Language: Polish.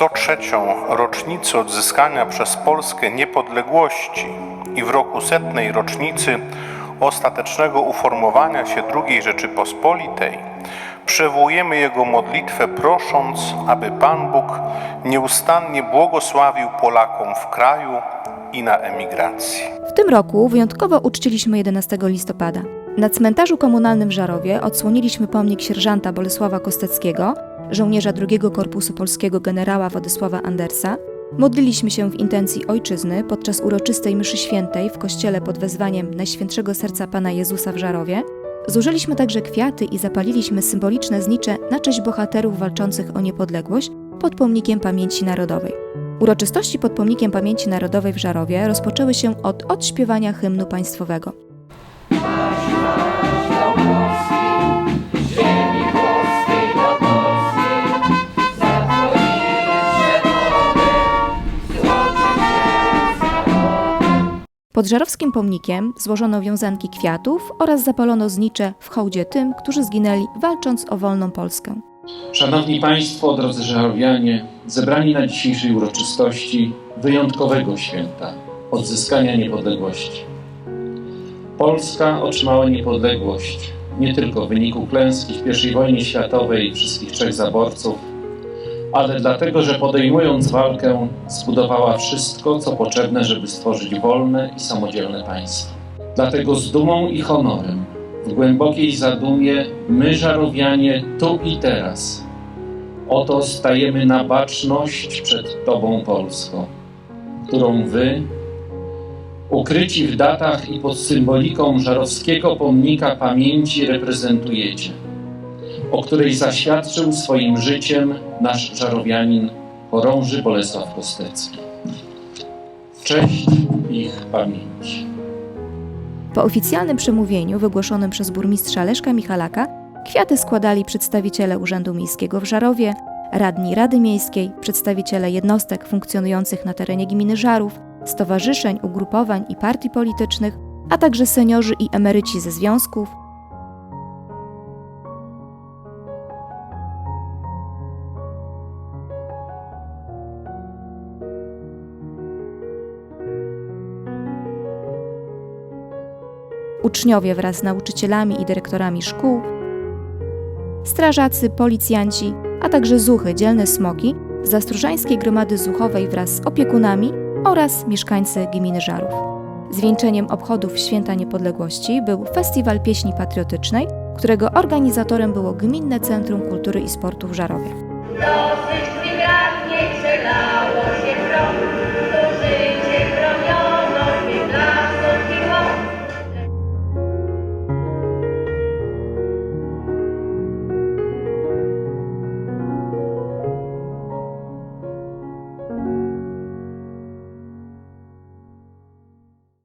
103. rocznicę odzyskania przez Polskę niepodległości i w roku setnej rocznicy ostatecznego uformowania się II Rzeczypospolitej przywołujemy Jego modlitwę prosząc, aby Pan Bóg nieustannie błogosławił Polakom w kraju i na emigracji. W tym roku wyjątkowo uczciliśmy 11 listopada. Na cmentarzu komunalnym w Żarowie odsłoniliśmy pomnik sierżanta Bolesława Kosteckiego, żołnierza II Korpusu Polskiego generała Władysława Andersa. Modliliśmy się w intencji ojczyzny podczas uroczystej mszy świętej w kościele pod wezwaniem Najświętszego Serca Pana Jezusa w Żarowie. Zużyliśmy także kwiaty i zapaliliśmy symboliczne znicze na cześć bohaterów walczących o niepodległość pod pomnikiem pamięci narodowej. Uroczystości pod pomnikiem pamięci narodowej w Żarowie rozpoczęły się od odśpiewania hymnu państwowego. Pod żarowskim pomnikiem złożono wiązanki kwiatów oraz zapalono znicze w hołdzie tym, którzy zginęli walcząc o wolną Polskę. Szanowni Państwo, drodzy Żarowianie, zebrani na dzisiejszej uroczystości wyjątkowego święta odzyskania niepodległości. Polska otrzymała niepodległość nie tylko w wyniku klęski w I wojnie światowej wszystkich trzech zaborców, ale dlatego, że podejmując walkę zbudowała wszystko, co potrzebne, żeby stworzyć wolne i samodzielne państwo. Dlatego z dumą i honorem, w głębokiej zadumie, my, Żarowianie, tu i teraz, oto stajemy na baczność przed Tobą, Polsko, którą Wy, ukryci w datach i pod symboliką żarowskiego pomnika pamięci reprezentujecie, o której zaświadczył swoim życiem nasz żarowianin chorąży Bolesław Kostecki. Cześć ich pamięci. Po oficjalnym przemówieniu wygłoszonym przez burmistrza Leszka Michalaka kwiaty składali przedstawiciele Urzędu Miejskiego w Żarowie, radni Rady Miejskiej, przedstawiciele jednostek funkcjonujących na terenie gminy Żarów, stowarzyszeń, ugrupowań i partii politycznych, a także seniorzy i emeryci ze związków, uczniowie wraz z nauczycielami i dyrektorami szkół, strażacy, policjanci, a także zuchy, dzielne smoki z Zastrożańskiej Gromady Zuchowej wraz z opiekunami oraz mieszkańcy gminy Żarów. Zwieńczeniem obchodów Święta Niepodległości był Festiwal Pieśni Patriotycznej, którego organizatorem było Gminne Centrum Kultury i Sportu w Żarowie.